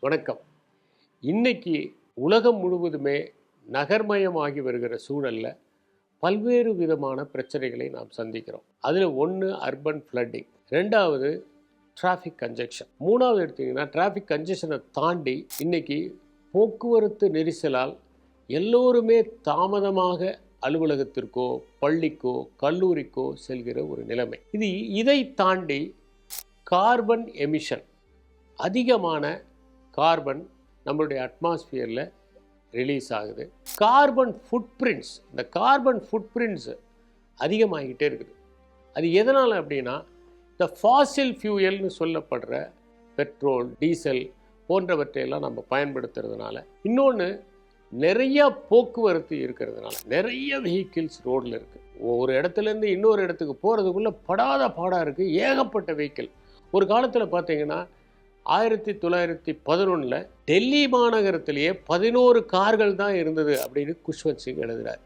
வணக்கம். இன்னைக்கு உலகம் முழுவதுமே நகர்மயமாகி வருகிற சூழலில் பல்வேறு விதமான பிரச்சனைகளை நாம் சந்திக்கிறோம். அதில் ஒன்று அர்பன் ஃப்ளட்டிங் ரெண்டாவது டிராஃபிக் கன்ஜெக்ஷன் மூணாவது எடுத்தீங்கன்னா டிராஃபிக் கன்ஜெக்ஷனை தாண்டி இன்றைக்கி போக்குவரத்து நெரிசலால் எல்லோருமே தாமதமாக அலுவலகத்திற்கோ பள்ளிக்கோ கல்லூரிக்கோ செல்கிற ஒரு நிலைமை. இது இதை தாண்டி கார்பன் எமிஷன் அதிகமான கார்பன் நம்மளுடைய அட்மாஸ்பியரில் ரிலீஸ் ஆகுது. கார்பன் ஃபுட்பிரிண்ட்ஸ் இந்த கார்பன் ஃபுட்பிரிண்ட்ஸ் அதிகமாகிட்டே இருக்குது. அது எதனால் அப்படின்னா இந்த ஃபாசில் ஃபியூயல்னு சொல்லப்படுற பெட்ரோல் டீசல் போன்றவற்றையெல்லாம் நம்ம பயன்படுத்துறதுனால. இன்னொன்று நிறைய போக்குவரத்து இருக்கிறதுனால நிறைய வெஹிக்கிள்ஸ் ரோடில் இருக்குது ஒரு இடத்துலேருந்து இன்னொரு இடத்துக்கு போகிறதுக்குள்ளே படாத பாடாக இருக்குது ஏகப்பட்ட வெஹிக்கிள் ஒரு காலத்தில் பார்த்தீங்கன்னா ஆயிரத்தி தொள்ளாயிரத்தி பதினொன்றில் டெல்லி மாநகரத்திலேயே பதினோரு கார்கள் தான் இருந்தது அப்படின்னு குஷ்வந்த் சிங் எழுதுகிறார்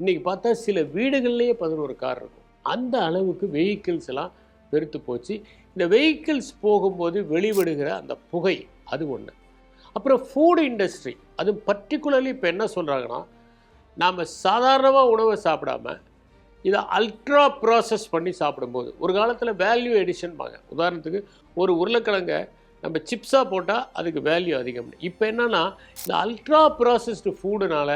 இன்றைக்கி பார்த்தா சில வீடுகள்லேயே பதினோரு கார் இருக்கும். அந்த அளவுக்கு வெஹிக்கிள்ஸ் எல்லாம் பெருத்து போச்சு. இந்த வெஹிக்கிள்ஸ் போகும்போது வெளிவிடுகிற அந்த புகை அது ஒன்று அப்புறம் ஃபுட் இண்டஸ்ட்ரி அது பர்டிகுலர்லி இப்போ என்ன சொல்கிறாங்கன்னா நாம் சாதாரணமாக உணவை சாப்பிடாம இதை அல்ட்ரா ப்ராசஸ் பண்ணி சாப்பிடும்போது ஒரு காலத்தில் வேல்யூ எடிஷன்பாங்க உதாரணத்துக்கு ஒரு உருளைக்கிழங்கை நம்ம சிப்ஸாக போட்டால் அதுக்கு வேல்யூ அதிகம். இப்போ என்னென்னா இந்த அல்ட்ரா ப்ராசஸ்டு ஃபுட்டுனால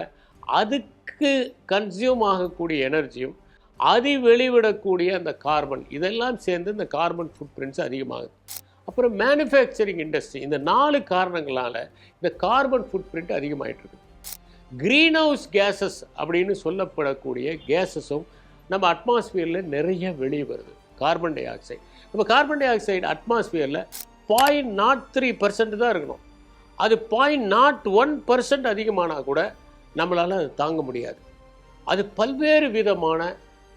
அதுக்கு கன்சியூம் ஆகக்கூடிய எனர்ஜியும் அது வெளிவிடக்கூடிய அந்த கார்பன் இதெல்லாம் சேர்ந்து இந்த கார்பன் ஃபுட் பிரிண்ட்ஸ் அதிகமாகுது. அப்புறம் மேனுஃபேக்சரிங் இண்டஸ்ட்ரி இந்த நாலு காரணங்களால் இந்த கார்பன் ஃபுட் பிரிண்ட் அதிகமாகிட்டு இருக்கு க்ரீன் ஹவுஸ் கேஸஸ் அப்படின்னு சொல்லப்படக்கூடிய கேஸஸும் நம்ம அட்மாஸ்பியரில் நிறைய வெளியே வருது கார்பன் டை ஆக்சைடு நம்ம கார்பன் டை ஆக்சைடு அட்மாஸ்பியரில் பாயிண்ட் நாட் த்ரீ பர்சன்ட் தான் இருக்கணும். அது பாயிண்ட் நாட் ஒன் பர்சன்ட் அதிகமானால் கூட நம்மளால் அது தாங்க முடியாது. அது பல்வேறு விதமான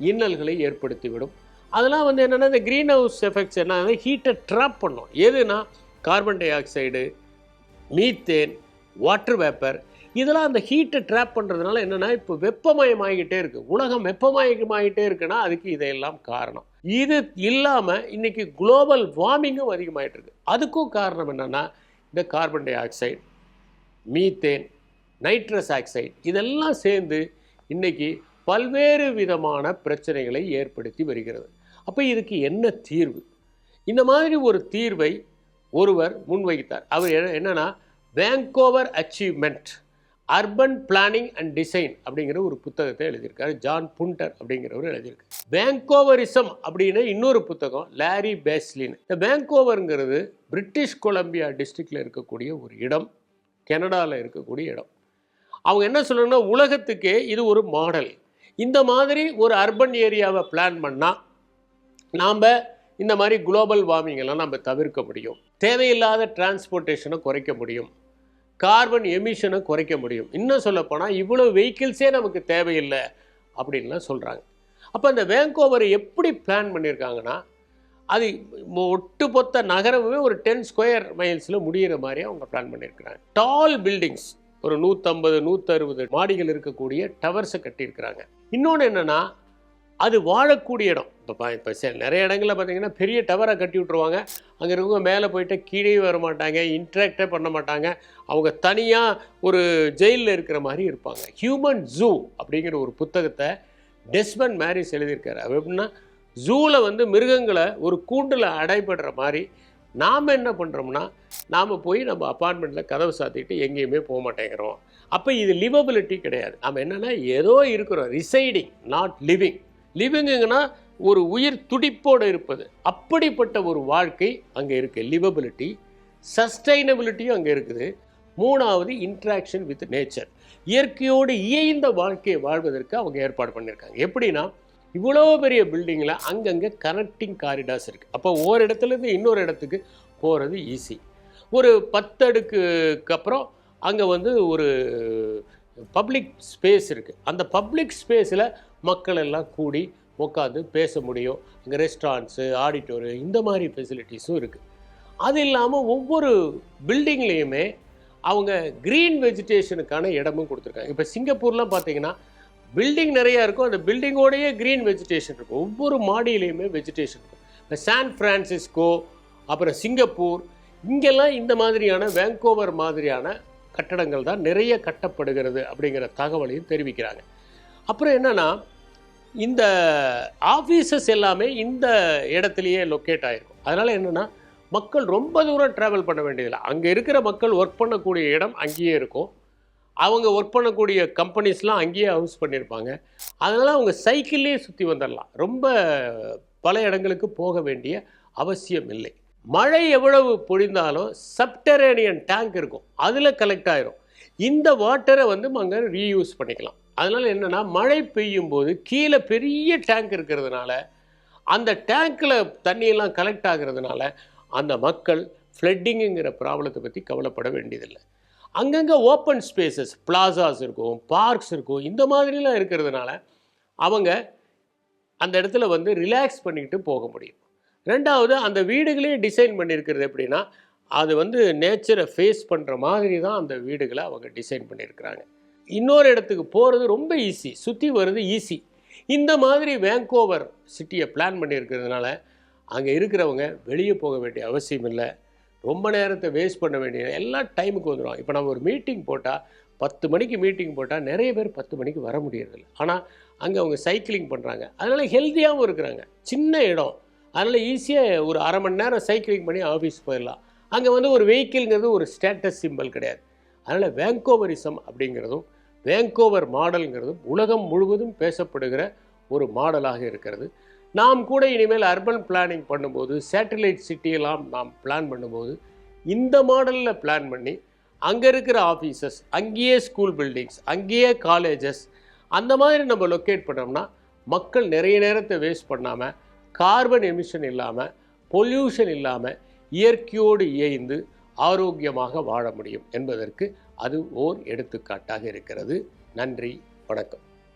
இன்னல்களை ஏற்படுத்திவிடும். அதெல்லாம் வந்து என்னென்னா இந்த க்ரீன் ஹவுஸ் எஃபெக்ட்ஸ் என்ன ஹீட்டை ட்ராப் பண்ணும். எதுனா carbon dioxide methane water vapour இதெல்லாம் அந்த ஹீட்டை ட்ராப் பண்ணுறதுனால என்னென்னா இப்போ வெப்பமயமாகிட்டே இருக்குது உலகம் வெப்பமயமாகிட்டே இருக்குன்னா அதுக்கு இதையெல்லாம் காரணம். இது இல்லாமல் இன்றைக்கி குளோபல் வார்மிங்கும் அதிகமாகிட்டு இருக்கு. அதுக்கும் காரணம் என்னென்னா இந்த carbon dioxide methane nitrous oxide இதெல்லாம் சேர்ந்து இன்றைக்கி பல்வேறு விதமான பிரச்சனைகளை ஏற்படுத்தி வருகிறது. அப்போ இதுக்கு என்ன தீர்வு? இந்த மாதிரி ஒரு தீர்வை ஒருவர் முன்வைத்தார். அவர் என்னென்னா என்னன்னா Vancouver achievement urban planning and design அப்படிங்கிற ஒரு புத்தகத்தை எழுதியிருக்காரு. ஜான் புண்டர் அப்படிங்கிறவர் எழுதியிருக்காரு. பேங்கோவரிசம் அப்படின்னு இன்னொரு புத்தகம் லாரி பேஸ்லின் இந்த பேங்கோவருங்கிறது பிரிட்டிஷ் கொலம்பியா டிஸ்ட்ரிக்டில் இருக்கக்கூடிய ஒரு இடம் கனடாவில் இருக்கக்கூடிய இடம். அவங்க என்ன சொல்றாங்கன்னா உலகத்துக்கே இது ஒரு மாடல் இந்த மாதிரி ஒரு அர்பன் ஏரியாவை பிளான் பண்ணால் நாம் இந்த மாதிரி குளோபல் வார்மிங்கெல்லாம் நம்ம தவிர்க்க முடியும். தேவையில்லாத டிரான்ஸ்போர்ட்டேஷனை குறைக்க முடியும். கார்பன் எமிஷனை குறைக்க முடியும். இன்னும் சொல்லப்போனால் இவ்வளோ வெஹிக்கிள்ஸே நமக்கு தேவையில்லை அப்படின்லாம் சொல்கிறாங்க அப்போ அந்த வேங்கோவரை எப்படி பிளான் பண்ணியிருக்காங்கன்னா அது மொ- ஒட்டுமொத்த நகரமே ஒரு டென் ஸ்கொயர் மைல்ஸில் முடியிற மாதிரி அவங்க பிளான் பண்ணியிருக்கிறாங்க. டால் பில்டிங்ஸ் ஒரு நூற்றம்பது நூற்றறுபது மாடிகள் இருக்கக்கூடிய டவர்ஸை கட்டியிருக்கிறாங்க. இன்னொன்று என்னென்னா அது வாழக்கூடிய இடம். இப்போ இப்போ நிறைய இடங்களில் பார்த்தீங்கன்னா பெரிய டவரை கட்டி விட்ருவாங்க அங்கே இருக்கவங்க மேலே போயிட்டு கீழே வர மாட்டாங்க இன்ட்ராக்டே பண்ண மாட்டாங்க. அவங்க தனியாக ஒரு ஜெயிலில் இருக்கிற மாதிரி இருப்பாங்க. ஹியூமன் ஜூ அப்படிங்கிற ஒரு புத்தகத்தை டெஸ்மன் மேரிஸ் எழுதியிருக்காரு. அவர் எப்படின்னா ஜூவில் வந்து மிருகங்களை ஒரு கூண்டில் அடைபடுற மாதிரி நாம் என்ன பண்ணுறோம்னா நாம் போய் நம்ம அப்பார்ட்மெண்ட்டில் கதவு சாத்திட்டு எங்கேயுமே போக மாட்டேங்கிறோம். அப்போ இது லிவபிலிட்டி கிடையாது. நம்ம என்னென்னா ஏதோ இருக்கிறோம். ரிசைடிங் நாட் லிவிங் லிவிங்குங்கன்னா ஒரு உயிர் துடிப்போடு இருப்பது. அப்படிப்பட்ட ஒரு வாழ்க்கை அங்கே இருக்குது லிவபிலிட்டி சஸ்டைனபிலிட்டியும் அங்கே இருக்குது. மூணாவது இன்ட்ராக்ஷன் வித் நேச்சர் இயற்கையோடு இயைந்த வாழ்க்கையை வாழ்வதற்கு அவங்க ஏற்பாடு பண்ணியிருக்காங்க. எப்படின்னா இவ்வளோ பெரிய பில்டிங்கில் அங்கங்கே கனெக்டிங் காரிடார்ஸ் இருக்குது அப்போ ஒரு இடத்துலேருந்து இன்னொரு இடத்துக்கு போகிறது ஈஸி ஒரு பத்து அடுக்குக்கு அப்புறம் அங்கே வந்து ஒரு பப்ளிக் ஸ்பேஸ் இருக்குது அந்த பப்ளிக் ஸ்பேஸில் மக்கள் எல்லாம் கூடி உட்காந்து பேச முடியும். அங்கே ரெஸ்டாரண்ட்ஸு ஆடிட்டோரியம் இந்த மாதிரி ஃபெசிலிட்டிஸும் இருக்குது அது இல்லாமல் ஒவ்வொரு பில்டிங்லேயுமே அவங்க க்ரீன் வெஜிடேஷனுக்கான இடமும் கொடுத்துருக்காங்க. இப்போ சிங்கப்பூர்லாம் பார்த்தீங்கன்னா பில்டிங் நிறையா இருக்கும். அந்த பில்டிங்கோடையே க்ரீன் வெஜிடேஷன் இருக்கும். ஒவ்வொரு மாடியிலையுமே வெஜிடேஷன் இருக்கும். இப்போ சான் ஃப்ரான்சிஸ்கோ அப்புறம் சிங்கப்பூர் இங்கெல்லாம் இந்த மாதிரியான வேங்கோவர் மாதிரியான கட்டடங்கள் தான் நிறைய கட்டப்படுகிறது அப்படிங்கிற தகவலையும் தெரிவிக்கிறாங்க. அப்புறம் என்னென்னா இந்த ஆஃபீஸஸ் எல்லாமே இந்த இடத்துலையே லொக்கேட் ஆகிருக்கும் அதனால் என்னென்னா மக்கள் ரொம்ப தூரம் ட்ராவல் பண்ண வேண்டியதில்லை. அங்கே இருக்கிற மக்கள் ஒர்க் பண்ணக்கூடிய இடம் அங்கேயே இருக்கும். அவங்க ஒர்க் பண்ணக்கூடிய கம்பெனிஸ்லாம் அங்கேயே ஹவுஸ் பண்ணியிருப்பாங்க. அதனால் அவங்க சைக்கிள்லேயே சுற்றி வந்துடலாம் ரொம்ப பல இடங்களுக்கு போக வேண்டிய அவசியம் இல்லை. மழை எவ்வளவு பொழிந்தாலும் சப்டரேனியன் டேங்க் இருக்கும். அதில் கலெக்ட் ஆயிரும். இந்த வாட்டரை வந்து அங்கே ரீயூஸ் பண்ணிக்கலாம். அதனால் என்னென்னா மழை பெய்யும் போது கீழே பெரிய டேங்க் இருக்கிறதுனால அந்த டேங்க்கில் தண்ணியெல்லாம் கலெக்ட் ஆகிறதுனால அந்த மக்கள் ஃப்ளட்டிங்குங்கிற ப்ராப்ளத்தை பற்றி கவலைப்பட வேண்டியதில்லை. அங்கங்கே ஓப்பன் ஸ்பேசஸ் பிளாசாஸ் இருக்கும் பார்க்ஸ் இருக்கும் இந்த மாதிரிலாம் இருக்கிறதுனால அவங்க அந்த இடத்துல வந்து ரிலாக்ஸ் பண்ணிக்கிட்டு போக முடியும். ரெண்டாவது அந்த வீடுகளே டிசைன் பண்ணியிருக்கிறது எப்படின்னா அது வந்து நேச்சரை ஃபேஸ் பண்ணுற மாதிரி தான் அந்த வீடுகளை அவங்க டிசைன் பண்ணியிருக்கிறாங்க. இன்னொரு இடத்துக்கு போகிறது ரொம்ப ஈஸி சுற்றி வர்றது ஈஸி இந்த மாதிரி வேங்கோவர் சிட்டியை பிளான் பண்ணியிருக்கிறதுனால அங்கே இருக்கிறவங்க வெளியே போக வேண்டிய அவசியம் இல்லை. ரொம்ப நேரத்தை வேஸ்ட் பண்ண வேண்டிய எல்லா டைமுக்கு வந்துடும் இப்போ நம்ம ஒரு மீட்டிங் போட்டால் பத்து மணிக்கு மீட்டிங் போட்டால் நிறைய பேர் பத்து மணிக்கு வர முடியறதில்ல. ஆனால் அங்கே அவங்க சைக்கிளிங் பண்ணுறாங்க அதனால் ஹெல்த்தியாகவும் இருக்கிறாங்க. சின்ன இடம். அதனால் ஈஸியாக ஒரு அரை மணி நேரம் சைக்கிளிங் பண்ணி ஆஃபீஸ் போயிடலாம். அங்கே வந்து ஒரு வெஹிக்கிள்ங்கிறது ஒரு ஸ்டேட்டஸ் சிம்பிள் கிடையாது. அதனால் வேங்கோவரிசம் அப்படிங்கிறதும் வேங்கோவர் மாடல்ங்கிறது உலகம் முழுவதும் பேசப்படுகிற ஒரு மாடலாக இருக்கிறது. நாம் கூட இனிமேல் அர்பன் பிளானிங் பண்ணும்போது சேட்டலைட் சிட்டியெல்லாம் நாம் பிளான் பண்ணும்போது இந்த மாடலில் பிளான் பண்ணி அங்கே இருக்கிற ஆஃபீஸஸ் அங்கேயே ஸ்கூல் பில்டிங்ஸ் அங்கேயே காலேஜஸ் அந்த மாதிரி நம்ம லொக்கேட் பண்ணோம்னா மக்கள் நிறைய நேரத்தை வேஸ்ட் பண்ணாமல் கார்பன் எமிஷன் இல்லாமல் பொல்யூஷன் இல்லாமல் இயற்கையோடு இயைந்து ஆரோக்கியமாக வாழ முடியும் என்பதற்கு அது ஓர் எடுத்துக்காட்டாக இருக்கிறது. நன்றி வணக்கம்.